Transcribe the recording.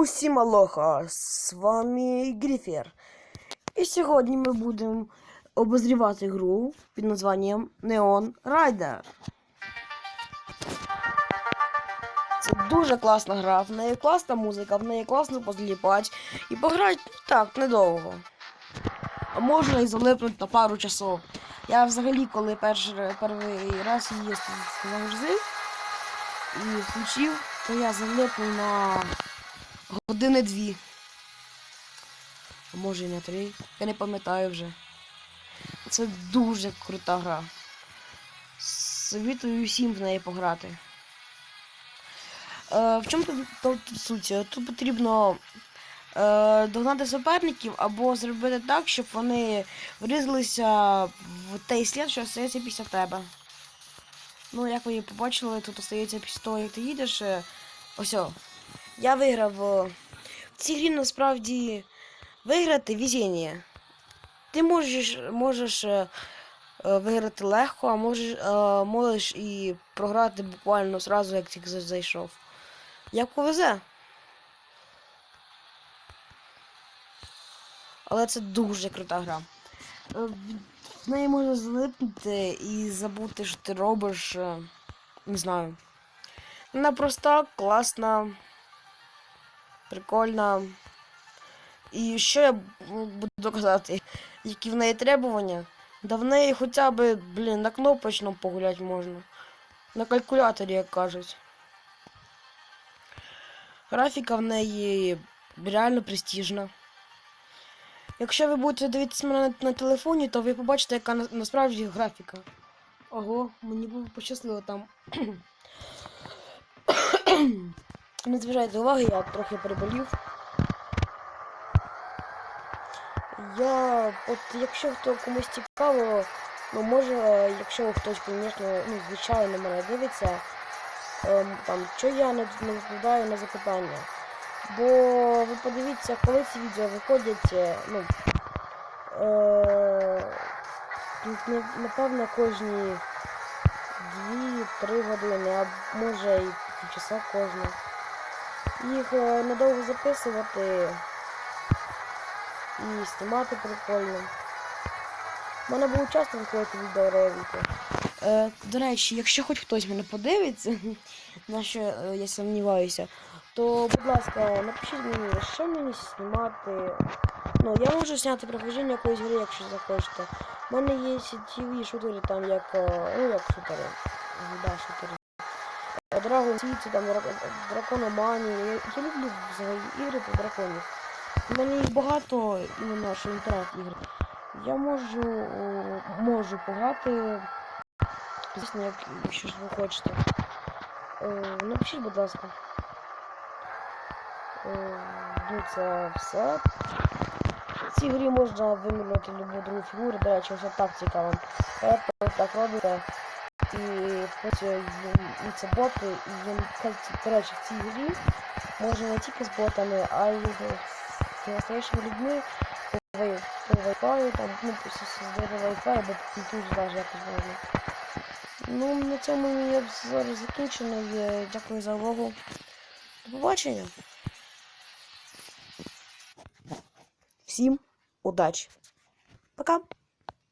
Усім алоха, з вами Гріфер. І сьогодні ми будемо обозрівати гру під названням Neon Rider. Це дуже класна гра, в неї класна музика, в неї класно позліпач. І пограти так недовго. А можна і залипнути на пару часов. Я взагалі, коли перший, перший раз її загрузив і включив, то я залипнув на години дві. А може і на три. Я не пам'ятаю вже. Це дуже крута гра. Совітую всім в неї пограти. Е, в чому тут суть? Тут потрібно е, догнати суперників або зробити так, щоб вони врізалися в той слід, що остається після тебе. Ну, як ви побачили, тут остається після того, як ти їдеш. е, Ось. Я виграв. В цій грі насправді виграти везіння. Ти можеш, можеш е, е, виграти легко, а можеш, е, можеш і програти буквально зразу, як тільки зайшов. Як повезе. Але це дуже крута гра. В неї можна залипнути і забути, що ти робиш. Не знаю. Вона проста, класна, прикольна. І що я буду казати? Які в неї требування? Да в неї хоча б, блін, на кнопочному погуляти можна. На калькуляторі, як кажуть. Графіка в неї реально престижна. Якщо ви будете дивитися мене на, телефоні, то ви побачите, яка на, насправді графіка. Ого, мені було пощасливо там. Не зважайте уваги, я трохи переболів. Я, от якщо хто комусь цікаво, ну може, якщо хтось, звісно, ну, звичайно мене дивиться, ем, там, що я не, відповідаю на запитання. Бо ви подивіться, коли ці відео виходять, е, ну, е, напевно, кожні 2-3 години, а може і півчаса кожна. Їх е, недовго записувати і знімати прикольно. У мене було часто виходити відео. Е, до речі, якщо хоч хтось мене подивиться, на що е, я сумніваюся, то, будь ласка, напишіть мені, що мені знімати. Ну, я можу зняти проходження якоїсь гри, якщо захочете. У мене є TV шутери там як. е, Ну, як шутери. Да, шутери. Dragon City, там Дракономанія. Я, люблю взагалі ігри про драконів. У мене їх багато іменно що інтернет ігри. Я можу можу пограти. Звісно, як, якщо ж ви хочете. Е, напишіть, будь ласка. Е, ну це все. В цій грі можна вимінути любу другу фігуру, до речі, ось так цікаво. Ето так робите. І і це боти, і їм до речі, в цій грі можна не тільки з ботами, а й з настоящими людьми по Wi-Fi, там, ну, создати Wi-Fi або по Bluetooth навіть якось можна. Ну, на цьому я зараз закінчений. Е, Дякую за увагу. До побачення. Всім удачі. Пока.